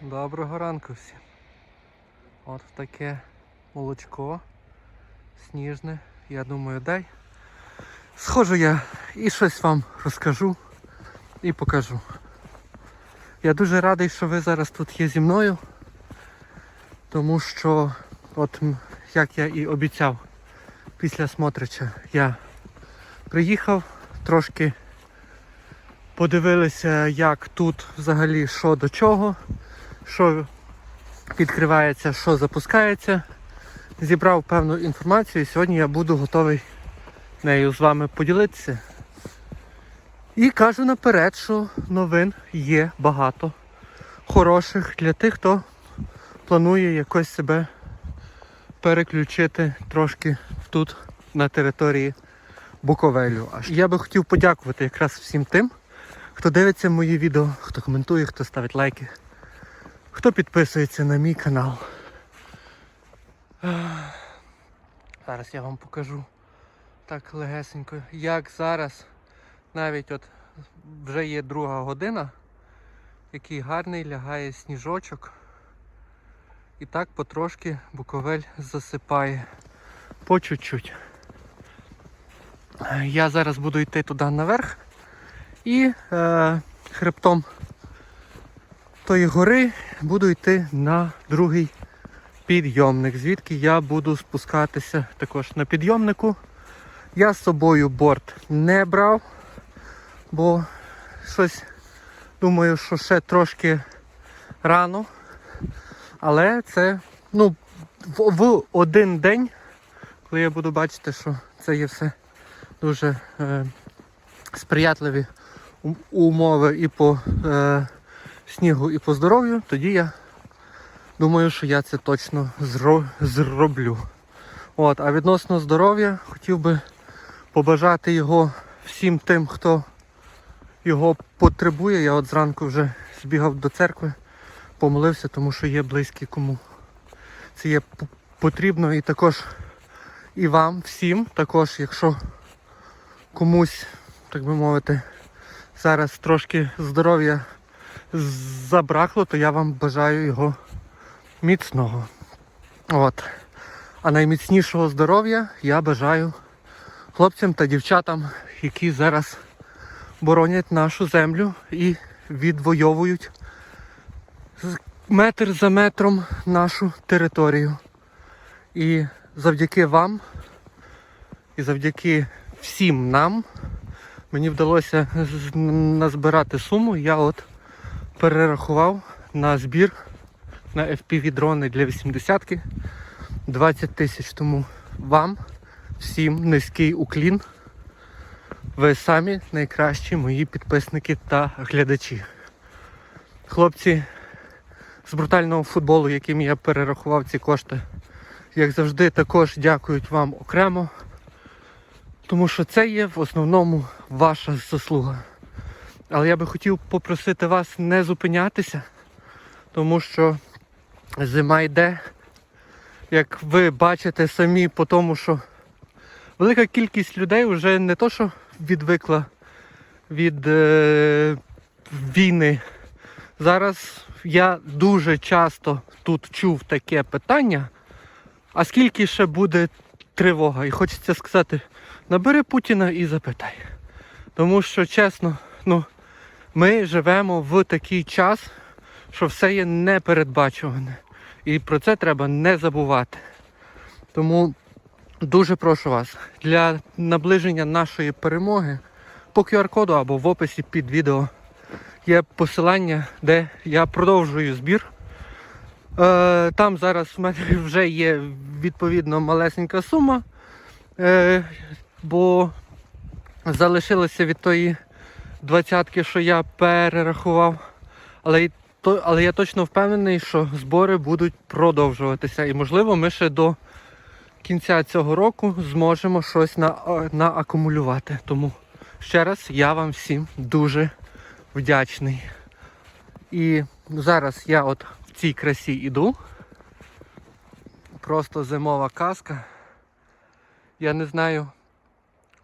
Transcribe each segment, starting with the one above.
Доброго ранку всім. От таке молочко сніжне. Я думаю, дай. Схожу я і щось вам розкажу і покажу. Я дуже радий, що ви зараз тут є зі мною, тому що, от як я і обіцяв після Смотрича, я приїхав, трошки подивилися, як тут взагалі що до чого що відкривається, що запускається. Зібрав певну інформацію і сьогодні я буду готовий нею з вами поділитися. І кажу наперед, що новин є багато хороших для тих, хто планує якось себе переключити трошки тут на території Буковелю. Я би хотів подякувати якраз всім тим, хто дивиться мої відео, хто коментує, хто ставить лайки хто підписується на мій канал. Зараз я вам покажу так легесенько, як зараз навіть от вже є друга година, який гарний лягає сніжочок. І так потрошки Буковель засипає по чуть-чуть. Я зараз буду йти туди наверх і е, хребтом тої гори буду йти на другий підйомник, звідки я буду спускатися також на підйомнику. Я з собою борт не брав, бо щось думаю, що ще трошки рано. Але це ну, в, один день, коли я буду бачити, що це є все дуже е, сприятливі умови і по е, снігу і по здоров'ю, тоді я думаю, що я це точно зро- зроблю. От, а відносно здоров'я хотів би побажати його всім тим, хто його потребує. Я от зранку вже збігав до церкви, помолився, тому що є близькі кому це є потрібно і також і вам всім, також, якщо комусь, так би мовити, зараз трошки здоров'я забракло, то я вам бажаю його міцного. От. А найміцнішого здоров'я я бажаю хлопцям та дівчатам, які зараз боронять нашу землю і відвоюють метр за метром нашу територію. І завдяки вам, і завдяки всім нам мені вдалося назбирати суму. Я от перерахував на збір на FPV дрони для 80-ки 20 тисяч. Тому вам всім низький уклін. Ви самі найкращі мої підписники та глядачі. Хлопці з брутального футболу, яким я перерахував ці кошти, як завжди, також дякують вам окремо. Тому що це є в основному ваша заслуга. Але я би хотів попросити вас не зупинятися, тому що зима йде, як ви бачите самі, по тому що велика кількість людей вже не то, що відвикла від е, війни. Зараз я дуже часто тут чув таке питання, а скільки ще буде тривога? І хочеться сказати, набери Путіна і запитай. Тому що чесно, ну, ми живемо в такий час, що все є непередбачуване. І про це треба не забувати. Тому дуже прошу вас для наближення нашої перемоги по QR-коду або в описі під відео є посилання, де я продовжую збір. Е, там зараз в мене вже є відповідно малесенька сума, е, бо залишилося від тої двадцятки, що я перерахував. Але, але я точно впевнений, що збори будуть продовжуватися. І можливо ми ще до кінця цього року зможемо щось на, наакумулювати. Тому ще раз я вам всім дуже вдячний. І зараз я от в цій красі іду. Просто зимова казка. Я не знаю,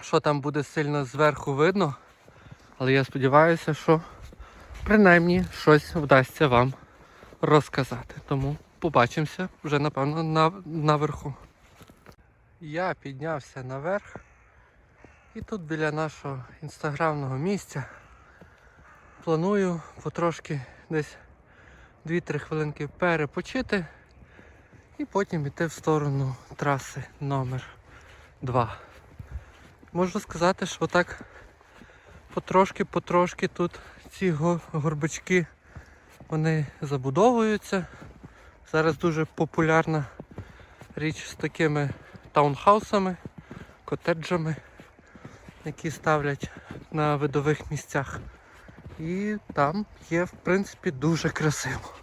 що там буде сильно зверху видно. Але я сподіваюся, що принаймні щось вдасться вам розказати. Тому побачимося вже, напевно, на, наверху. Я піднявся наверх. І тут біля нашого інстаграмного місця планую потрошки десь 2-3 хвилинки перепочити і потім йти в сторону траси номер 2. Можу сказати, що так потрошки-потрошки тут ці горбачки вони забудовуються. Зараз дуже популярна річ з такими таунхаусами, котеджами, які ставлять на видових місцях. І там є, в принципі, дуже красиво.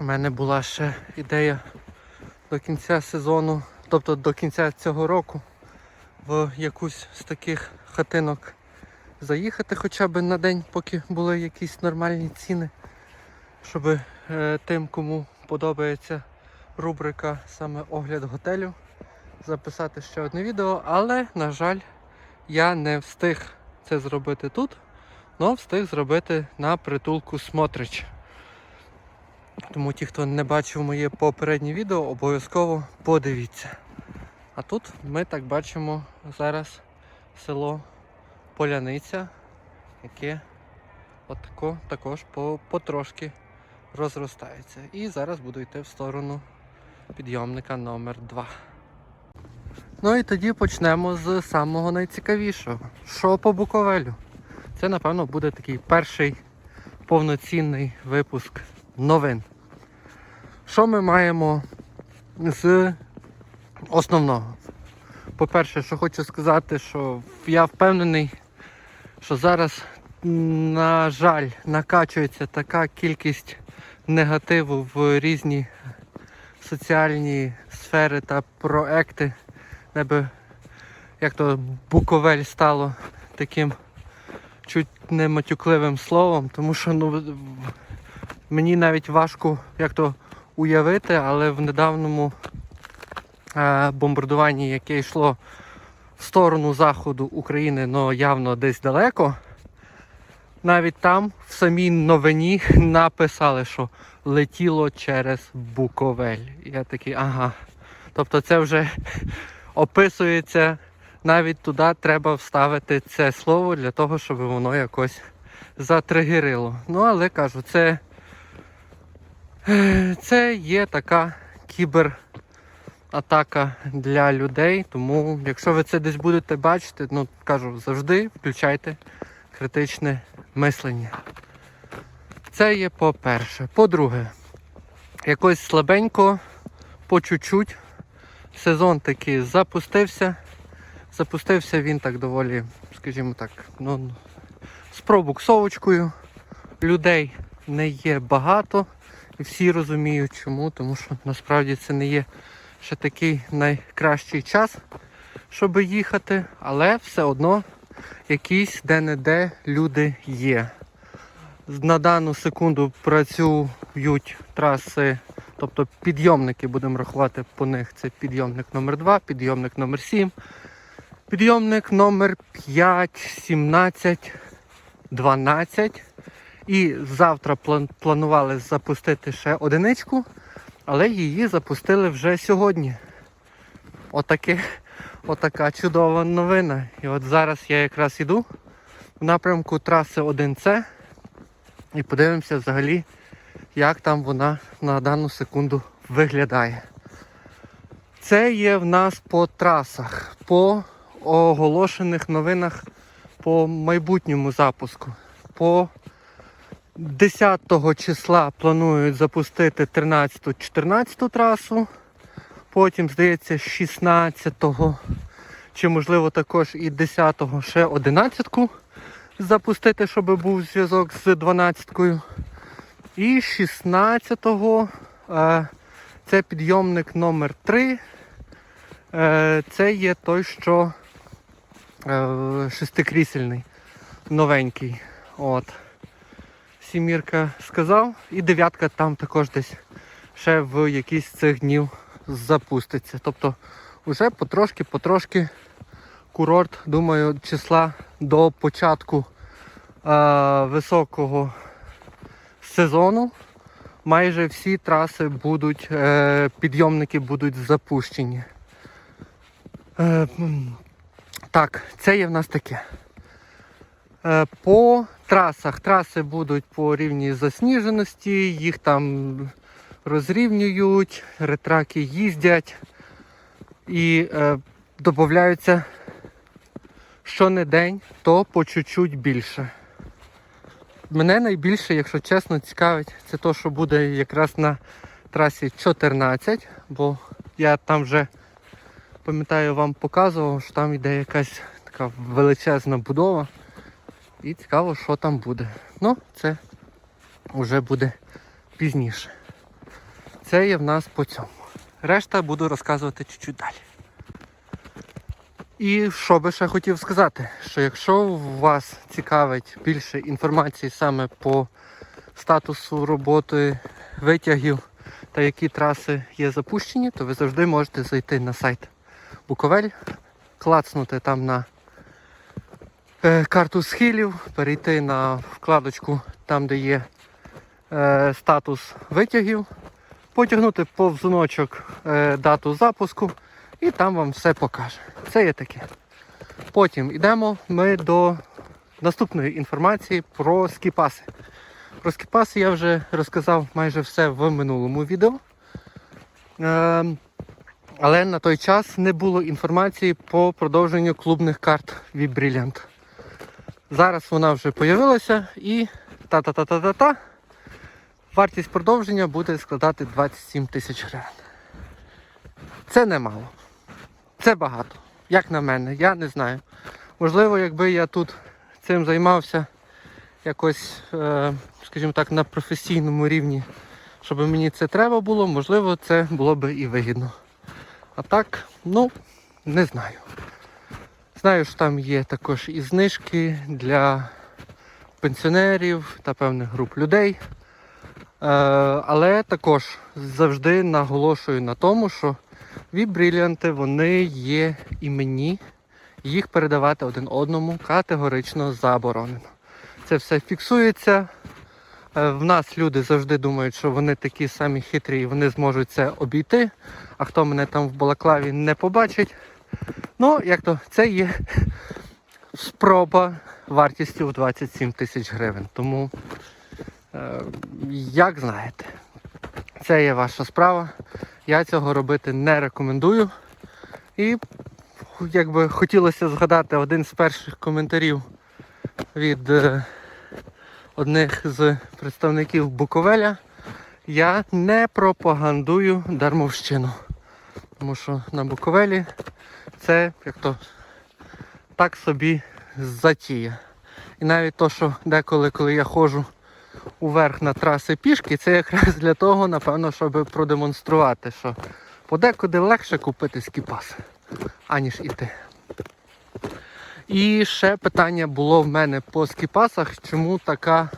У мене була ще ідея до кінця сезону, тобто до кінця цього року, в якусь з таких хатинок заїхати хоча б на день, поки були якісь нормальні ціни, щоб е, тим, кому подобається рубрика саме огляд готелю, записати ще одне відео, але, на жаль, я не встиг це зробити тут, але встиг зробити на притулку Смотрич. Тому ті, хто не бачив моє попереднє відео, обов'язково подивіться. А тут ми так бачимо зараз село Поляниця, яке отако також по, потрошки розростається. І зараз буду йти в сторону підйомника номер 2 Ну і тоді почнемо з самого найцікавішого. Що по Буковелю? Це, напевно, буде такий перший повноцінний випуск новин. Що ми маємо з основного? По-перше, що хочу сказати, що я впевнений, що зараз, на жаль, накачується така кількість негативу в різні соціальні сфери та проекти, ніби як то Буковель стало таким чуть не матюкливим словом, тому що ну, мені навіть важко як то уявити, але в недавньому е, бомбардуванні, яке йшло сторону заходу України, але явно десь далеко, навіть там в самій новині написали, що летіло через Буковель. Я такий, ага. Тобто це вже описується, навіть туди треба вставити це слово для того, щоб воно якось затригерило. Ну, але кажу, це, е, це є така кібератака для людей. Тому, якщо ви це десь будете бачити, ну кажу, завжди включайте критичне мислення. Це є по-перше. По-друге, якось слабенько, по чуть-чуть. Сезон таки запустився. Запустився він так доволі, скажімо так, ну, з пробуксовочкою. Людей не є багато. І всі розуміють чому, тому що насправді це не є ще такий найкращий час, щоб їхати, але все одно якісь де-не-де люди є. На дану секунду працюють траси, тобто підйомники, будемо рахувати по них. Це підйомник номер 2 підйомник номер 7 підйомник номер 5, 17, 12. І завтра планували запустити ще одиничку, але її запустили вже сьогодні. Отаке, отака чудова новина. І от зараз я якраз іду в напрямку траси 1С і подивимося взагалі, як там вона на дану секунду виглядає. Це є в нас по трасах, по оголошених новинах по майбутньому запуску. По 10 числа планують запустити 13-14 трасу. Потім, здається, 16-го, чи можливо також і 10-го ще 11-ку запустити, щоб був зв'язок з 12-кою. І 16-го е, це підйомник номер 3 Е, Це є той, що е, шестикрісельний, новенький. От. Сімірка сказав. І дев'ятка там також десь ще в якийсь з цих днів запуститься. Тобто вже потрошки-потрошки курорт, думаю, числа до початку е, високого сезону майже всі траси будуть, е, підйомники будуть запущені. Е, так, це є в нас таке. Е, По трасах. Траси будуть по рівні засніженості, їх там розрівнюють, ретраки їздять і е, додаються щонедень, то по чуть-чуть більше. Мене найбільше, якщо чесно, цікавить, це то, що буде якраз на трасі 14, бо я там вже пам'ятаю, вам показував, що там йде якась така величезна будова. І цікаво, що там буде. Ну, це вже буде пізніше. Це є в нас по цьому. Решта буду розказувати чуть-чуть далі. І що би ще хотів сказати, що якщо вас цікавить більше інформації саме по статусу роботи витягів та які траси є запущені, то ви завжди можете зайти на сайт Буковель, клацнути там на карту схилів, перейти на вкладочку там, де є е, статус витягів, потягнути повзуночок е, дату запуску і там вам все покаже. Це є таке. Потім йдемо ми до наступної інформації про скіпаси. Про скіпаси я вже розказав майже все в минулому відео. Е, але на той час не було інформації по продовженню клубних карт від Brilliant. Зараз вона вже з'явилася і та-та-та-та-та-та. Вартість продовження буде складати 27 тисяч гривень. Це немало. Це багато. Як на мене, я не знаю. Можливо, якби я тут цим займався якось, е, скажімо так, на професійному рівні, щоб мені це треба було, можливо, це було би і вигідно. А так, ну, не знаю. Знаю, що там є також і знижки для пенсіонерів та певних груп людей. Е, але також завжди наголошую на тому, що вібрилянти вони є іменні, їх передавати один одному категорично заборонено. Це все фіксується. Е, В нас люди завжди думають, що вони такі самі хитрі і вони зможуть це обійти. А хто мене там в балаклаві не побачить. Ну, як то, це є спроба вартістю в 27 тисяч гривень. Тому, е, як знаєте, це є ваша справа. Я цього робити не рекомендую. І якби хотілося згадати один з перших коментарів від е, одних з представників Буковеля. Я не пропагандую дармовщину. Тому що на Буковелі це як то так собі затія. І навіть то, що деколи, коли я ходжу уверх на траси пішки, це якраз для того, напевно, щоб продемонструвати, що подекуди легше купити скіпас, аніж іти. І ще питання було в мене по скіпасах, чому така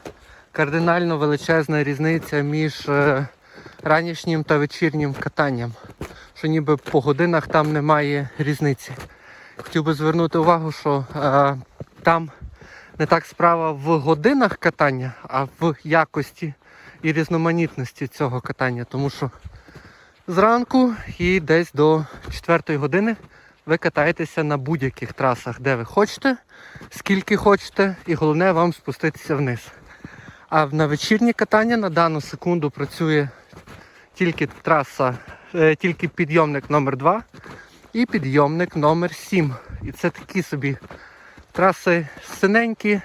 кардинально величезна різниця між е, ранішнім та вечірнім катанням. Що ніби по годинах там немає різниці. Хотів би звернути увагу, що е, там не так справа в годинах катання, а в якості і різноманітності цього катання. Тому що зранку і десь до 4 години ви катаєтеся на будь-яких трасах, де ви хочете, скільки хочете, і головне вам спуститися вниз. А на вечірнє катання на дану секунду працює тільки траса, тільки підйомник номер 2 і підйомник номер 7. І це такі собі траси синенькі.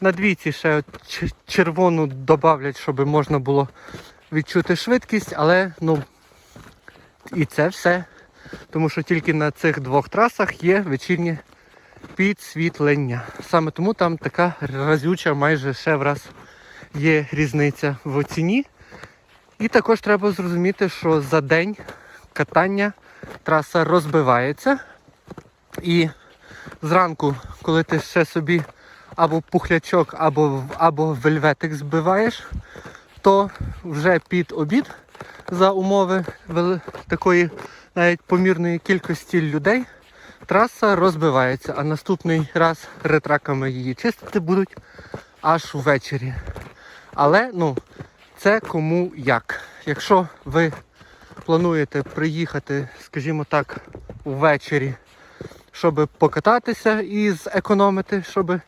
На двійці ще червону додавлять, щоб можна було відчути швидкість, але ну і це все. Тому що тільки на цих двох трасах є вечірнє підсвітлення. Саме тому там така разюча майже ще в раз є різниця в ціні. І також треба зрозуміти, що за день катання траса розбивається. І зранку, коли ти ще собі або пухлячок, або, або вельветик збиваєш, то вже під обід за умови такої навіть помірної кількості людей траса розбивається, а наступний раз ретраками її чистити будуть аж ввечері. Але ну, Це кому як. Якщо ви плануєте приїхати, скажімо так, ввечері, щоб покататися і зекономити, щоб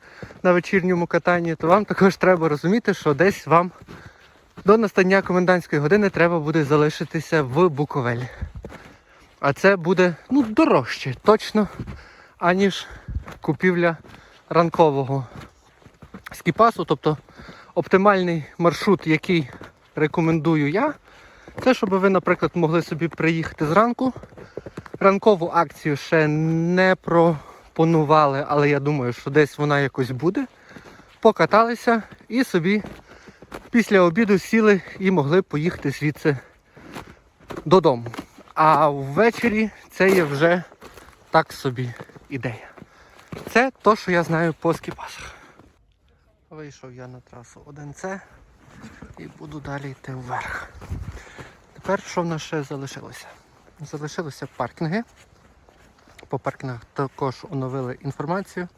на вечірньому катанні, то вам також треба розуміти, що десь вам до настання комендантської години треба буде залишитися в Буковелі. А це буде ну, дорожче, точно, аніж купівля ранкового скіпасу. Тобто оптимальний маршрут, який рекомендую я, це щоб ви, наприклад, могли собі приїхати зранку. Ранкову акцію ще не пропонували, але я думаю, що десь вона якось буде. Покаталися і собі після обіду сіли і могли поїхати звідси додому. А ввечері це є вже так собі ідея. Це то, що я знаю по скіпасах. Вийшов я на трасу 1С і буду далі йти вверх. Тепер що в нас ще залишилося? Залишилися паркінги. По паркінгах також оновили інформацію.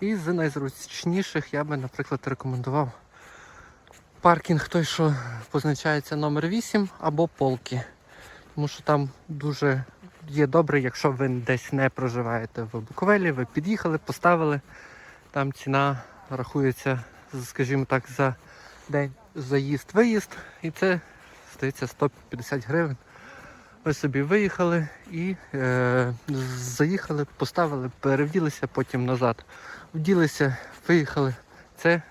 І з найзручніших я би, наприклад, рекомендував паркінг той, що позначається номер 8 або полки. Тому що там дуже є добре, якщо ви десь не проживаєте в Буковелі, ви під'їхали, поставили. Там ціна рахується, скажімо так, за день заїзд-виїзд. І це здається 150 гривень. Ви собі виїхали і е, заїхали, поставили, перевділися, потім назад. Вділися, виїхали. Це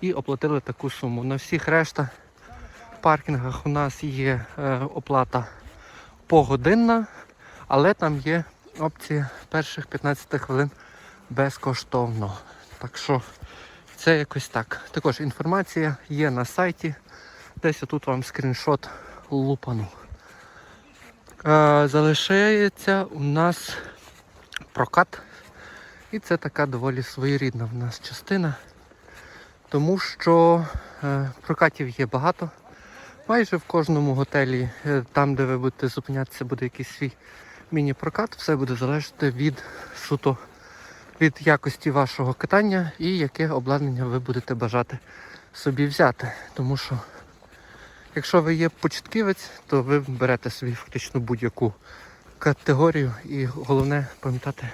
і оплатили таку суму. На всіх решта паркінгах у нас є е, оплата погодинна, але там є опція перших 15 хвилин безкоштовно. Так що це якось так. Також інформація є на сайті. Десь отут вам скріншот лупану. Е, залишається у нас прокат. І це така доволі своєрідна в нас частина. Тому що е, прокатів є багато. Майже в кожному готелі, е, там де ви будете зупинятися, буде якийсь свій міні-прокат. Все буде залежати від суто від якості вашого катання і яке обладнання ви будете бажати собі взяти. Тому що якщо ви є початківець, то ви берете собі фактично будь-яку категорію і головне пам'ятати,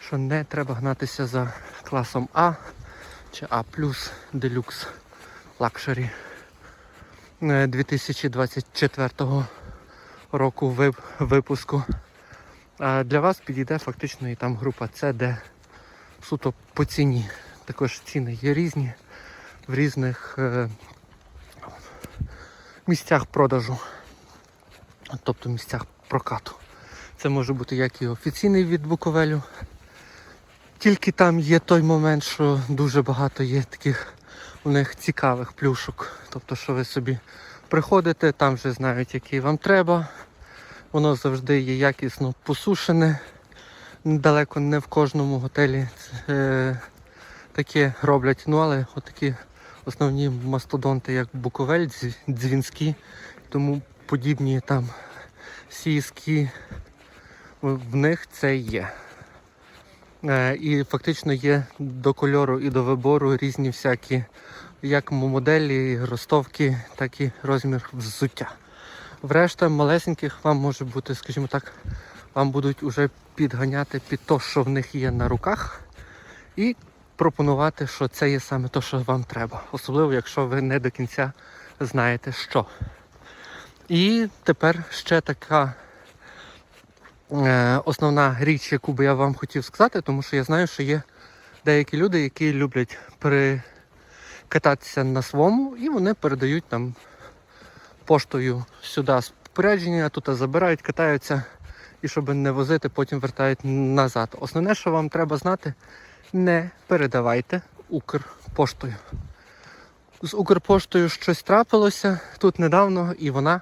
що не треба гнатися за класом А чи А Luxury е, 2024 року вип- випуску. Для вас підійде фактично і там група С, де суто по ціні. Також ціни є різні в різних е, місцях продажу, тобто місцях прокату. Це може бути як і офіційний від Буковелю. Тільки там є той момент, що дуже багато є таких у них цікавих плюшок. Тобто, що ви собі приходите, там вже знають, який вам треба. Воно завжди є якісно посушене. Далеко не в кожному готелі е, таке роблять. Ну але отакі основні мастодонти, як Буковель, Дзвінські, тому подібні там сіські, в них це є. Е, і фактично є до кольору і до вибору різні всякі як моделі, ростовки, так і розмір взуття. Врешта малесеньких вам може бути, скажімо так, вам будуть уже підганяти під те, що в них є на руках, і пропонувати, що це є саме те, що вам треба. Особливо, якщо ви не до кінця знаєте що. І тепер ще така е, основна річ, яку би я вам хотів сказати, тому що я знаю, що є деякі люди, які люблять перекататися на своєму, і вони передають там поштою сюди спорядження, тут забирають, катаються, і щоб не возити, потім вертають назад. Основне, що вам треба знати, не передавайте Укрпоштою. З Укрпоштою щось трапилося тут недавно, і вона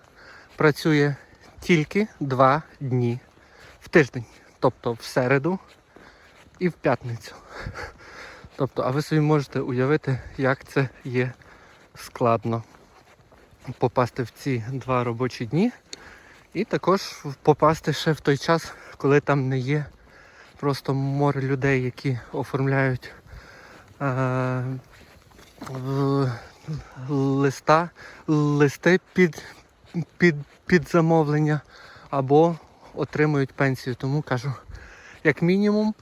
працює тільки два дні в тиждень. Тобто в середу і в п'ятницю. Тобто, а ви собі можете уявити, як це є складно попасти в ці два робочі дні. І також попасти ще в той час, коли там не є просто море людей, які оформляють е, листа, листи під, під, під замовлення або отримують пенсію. Тому кажу, як мінімум,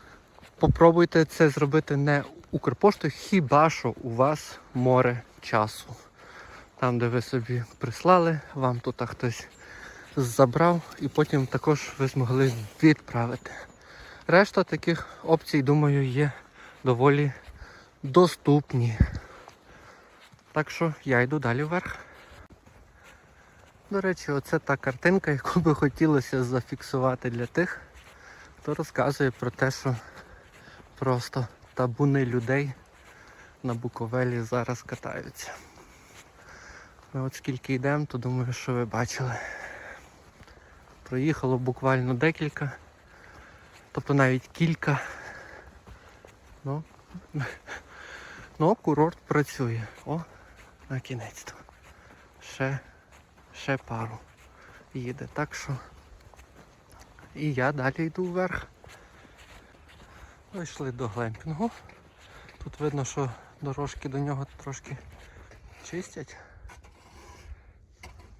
попробуйте це зробити не Укрпоштою, хіба що у вас море часу. Там, де ви собі прислали, вам тут хтось забрав і потім також ви змогли відправити. Решта таких опцій, думаю, є доволі доступні. Так що я йду далі вверх. До речі, оце та картинка, яку би хотілося зафіксувати для тих, хто розказує про те, що просто табуни людей на Буковелі зараз катаються. Ми от скільки йдемо, то думаю, що ви бачили. Проїхало буквально декілька, тобто навіть кілька. Ну, ну курорт працює. О, на кінець-то. Ще, ще пару їде. Так що і я далі йду вверх. Вийшли до глемпінгу. Тут видно, що дорожки до нього трошки чистять.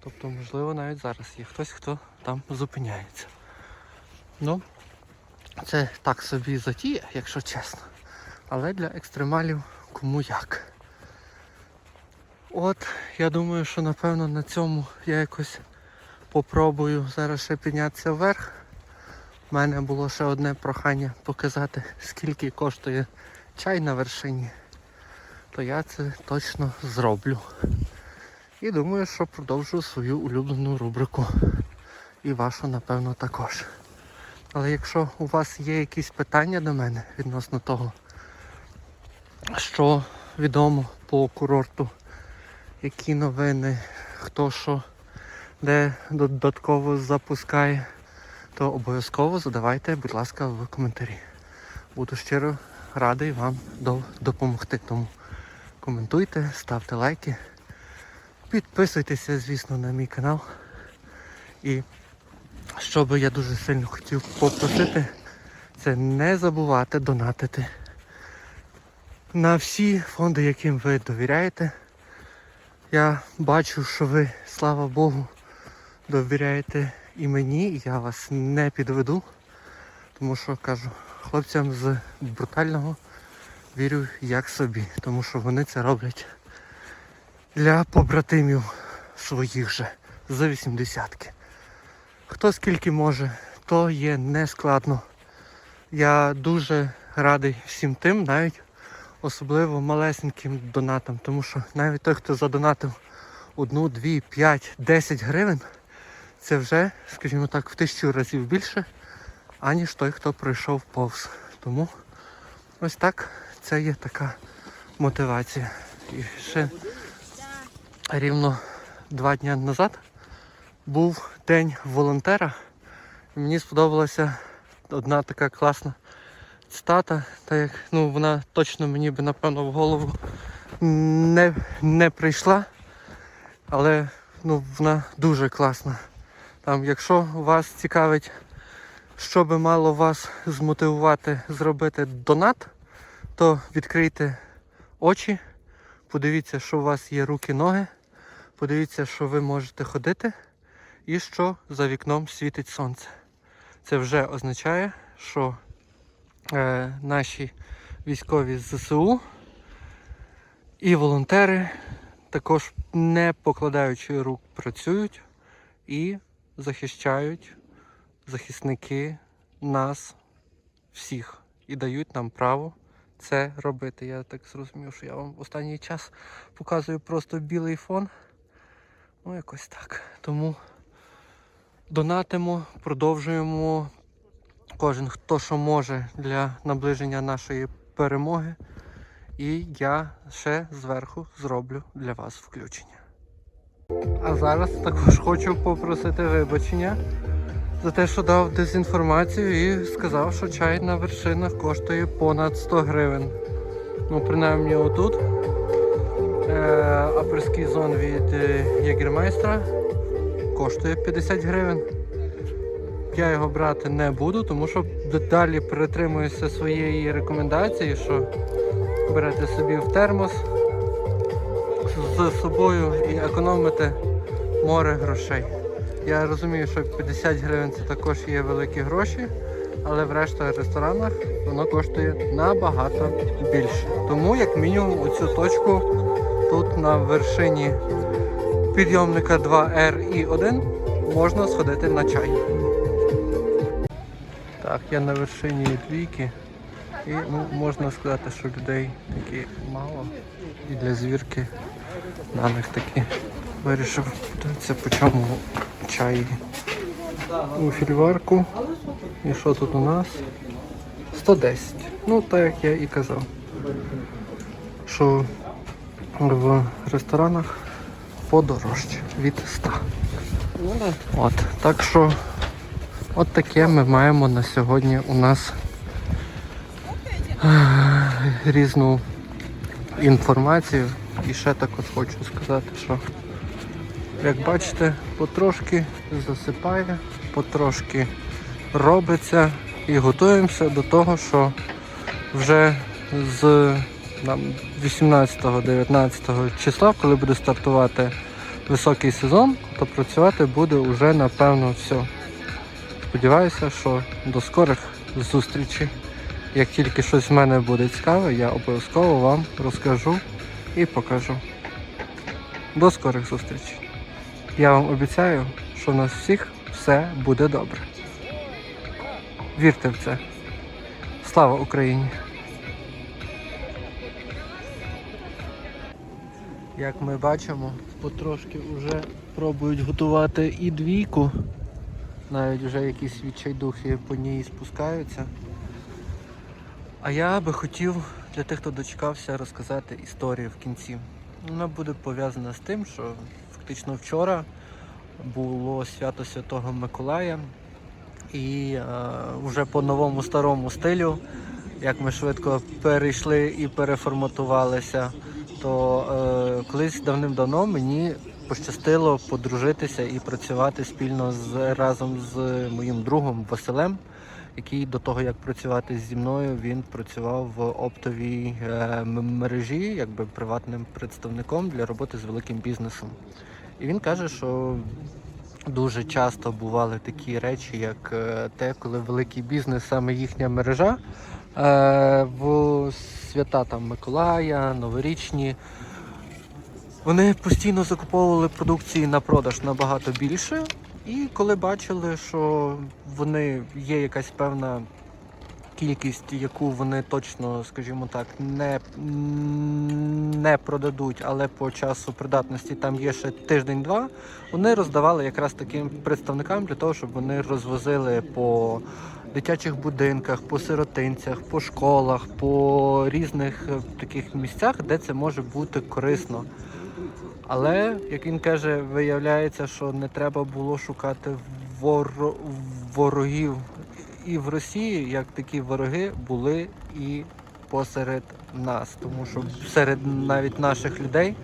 Тобто, можливо, навіть зараз є хтось, хто там зупиняється. Ну, це так собі затія, якщо чесно. Але для екстремалів кому як. От, я думаю, що напевно на цьому я якось попробую зараз ще піднятися вверх. У мене було ще одне прохання показати, скільки коштує чай на вершині. То я це точно зроблю. І думаю, що продовжу свою улюблену рубрику. І вашу, напевно, також. Але якщо у вас є якісь питання до мене відносно того, що відомо по курорту, які новини, хто що, де додатково запускає, то обов'язково задавайте, будь ласка, в коментарі. Буду щиро радий вам допомогти. Тому коментуйте, ставте лайки. Підписуйтеся, звісно, на мій канал. І що би я дуже сильно хотів попросити, це не забувати донатити на всі фонди, яким ви довіряєте. Я бачу, що ви, слава Богу, довіряєте і мені, і я вас не підведу. Тому що кажу, хлопцям з брутального вірю як собі, тому що вони це роблять для побратимів своїх же за 80-ки. Хто скільки може, то є нескладно. Я дуже радий всім тим, навіть особливо малесеньким донатам, тому що навіть той, хто задонатив одну, дві, п'ять, десять гривень, це вже, скажімо так, в тисячу разів більше, аніж той, хто пройшов повз. Тому ось так це є така мотивація. І ще рівно два дні назад був день волонтера. І мені сподобалася одна така класна цитата, так як ну, вона точно мені би напевно в голову не, не прийшла, але ну, вона дуже класна. Там, якщо вас цікавить, що би мало вас змотивувати зробити донат, то відкрийте очі, подивіться, що у вас є руки-ноги, подивіться, що ви можете ходити і що за вікном світить сонце. Це вже означає, що е, наші військові з ЗСУ і волонтери також не покладаючи рук працюють і захищають захисники нас всіх і дають нам право це робити. Я так зрозумів, що я вам останній час показую просто білий фон. Ну, якось так. Тому донатимо, продовжуємо кожен хто що може для наближення нашої перемоги. І я ще зверху зроблю для вас включення. А зараз також хочу попросити вибачення за те, що дав дезінформацію і сказав, що чай на вершинах коштує понад 100 гривень. Ну, принаймні отут. Е, аперський зон від е, Єгермейстра коштує 50 гривень. Я його брати не буду, тому що далі притримуюся своєї рекомендації, що берете собі в термос, з собою і економити море грошей. Я розумію, що 50 гривень це також є великі гроші, але в решта ресторанах воно коштує набагато більше. Тому, як мінімум, у цю точку тут на вершині підйомника 2R і 1 можна сходити на чай. Так, я на вершині двійки. І ну, можна сказати, що людей таки мало. І для звірки на них таки вирішив подивитися, по чому чай у фільварку. І що тут у нас? 110. Ну, так як я і казав. Що в ресторанах подорожче від 100. От, так що от таке ми маємо на сьогодні у нас е, різну інформацію. І ще також хочу сказати, що як бачите, потрошки засипає, потрошки робиться і готуємося до того, що вже з 18-19 числа, коли буде стартувати високий сезон, то працювати буде вже напевно все. Сподіваюся, що до скорих зустрічей. Як тільки щось в мене буде цікаве, я обов'язково вам розкажу і покажу. До скорих зустрічей. Я вам обіцяю, що у нас всіх все буде добре. Вірте в це. Слава Україні! Як ми бачимо, потрошки вже пробують готувати і двійку. Навіть вже якісь відчайдухи по ній спускаються. А я би хотів для тих, хто дочекався, розказати історію в кінці. Вона буде пов'язана з тим, що фактично вчора було свято Святого Миколая, і е, вже по новому старому стилю, як ми швидко перейшли і переформатувалися, то е, колись давним-давно мені пощастило подружитися і працювати спільно з разом з моїм другом Василем який до того як працювати зі мною, він працював в оптовій е, мережі, якби приватним представником для роботи з великим бізнесом. І він каже, що дуже часто бували такі речі, як е, те, коли великий бізнес, саме їхня мережа, е, в свята там Миколая, новорічні. Вони постійно закуповували продукції на продаж набагато більше, і коли бачили, що вони є якась певна кількість, яку вони точно, скажімо так, не, не продадуть, але по часу придатності там є ще тиждень-два, вони роздавали якраз таким представникам для того, щоб вони розвозили по дитячих будинках, по сиротинцях, по школах, по різних е, таких місцях, де це може бути корисно. Але, як він каже, виявляється, що не треба було шукати воро... ворогів і в Росії, як такі вороги були і посеред нас. Тому що серед навіть наших людей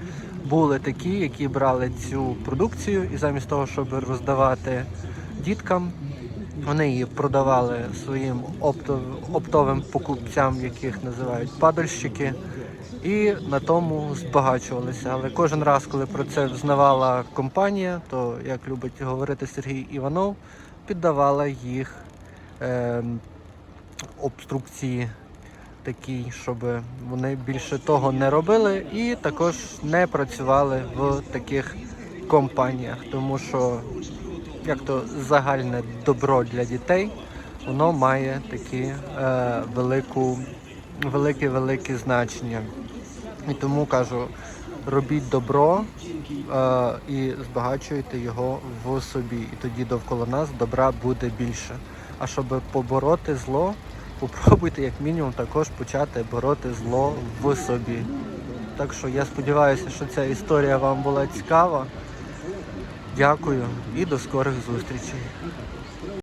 були такі, які брали цю продукцію, і замість того, щоб роздавати діткам, вони її продавали своїм оптов... оптовим покупцям, яких називають падальщики і на тому збагачувалися. Але кожен раз, коли про це взнавала компанія, то як любить говорити Сергій Іванов, піддавала їх е, обструкції такій, щоб вони більше того не робили, і також не працювали в таких компаніях, тому що як то загальне добро для дітей, воно має такі е, велику, велике велике значення. І тому кажу, робіть добро е, і збагачуйте його в собі. І тоді довкола нас добра буде більше. А щоб побороти зло, попробуйте як мінімум також почати бороти зло в собі. Так що я сподіваюся, що ця історія вам була цікава. Дякую і до скорих зустрічей.